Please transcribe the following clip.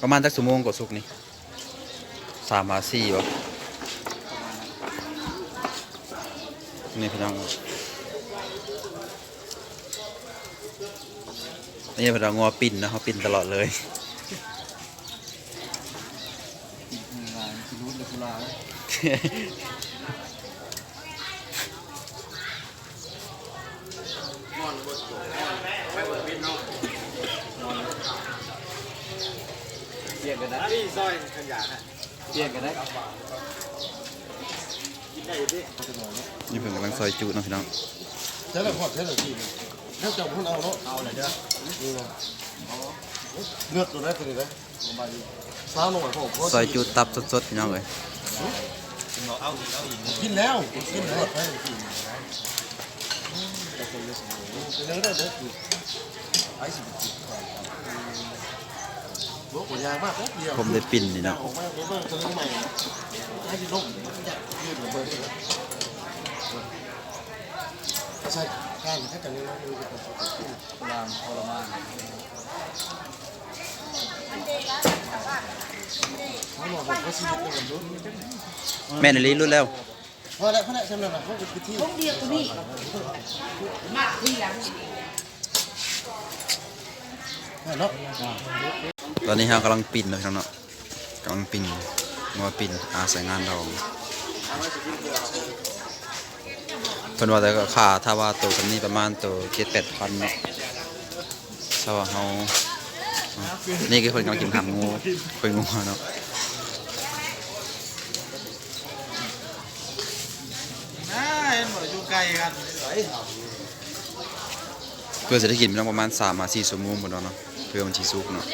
ประมาณจักชั่วโมงกว่าสุกนี่สามมาสี่วะนี่พี่น้องนี่พี่น้องงัวปิ่นนะเขาปิ่นตลอดเลยงานที่รู้ เลยกุลาเปลี่ยนกันนะนี่ซอยขยะนะเปลี่ยนกันนะกินได้ดินี่เพิ่งกำลังซอยจุเนาะพี่น้องใช้แบบพอดใช้แบบที่แล้วจับพุ่นเอาเนาะเอาเลยเด้อนี่นะเลือดตัวได้ตัวนี้ได้สาวหน่อยพ่อซอยจุตับสดๆพี่น้องเลยเอาอีกเอาอีกกินแล้วกินแล้วไปกินเป็นยังไงได้คือไอ้สิบกินบอกว่ายากมากเดียว ผมได้ปิ่นนี่เนาะออกมาเบิ่งตัวนี้ใหม่ให้ยืนลงยืนเบิ่งใช่การแค่กันนี้นะดูกุลาทรมานเขาบอกผมก็ชีวิตเป็นมนุษย์แม่นอลีรุ่นแล้วพอแล้วพอแล้วสำหรับเขาเป็นที่เดียวตัวนี้มากที่หลังเนาะ ตอนนี้เรากำลังปิ่นเนาะพี่น้องเนาะกำลังปิ่นงัวปิ่นอาใส่งานเราเพิ่นว่าแต่ก็ค่าถ้าว่าตัวกันนี้ประมาณตัวเจ็ดแปดพันเนาะถ้าว่าเฮานี่คือเพิ่นกำลังกินหางงูเพิ่นงูเนาะน่าเพื่อจะได้กินมันต้องประมาณ3มา4ชั่วโมงพุ่นเนาะเพื่อมันสิสุกเนาะ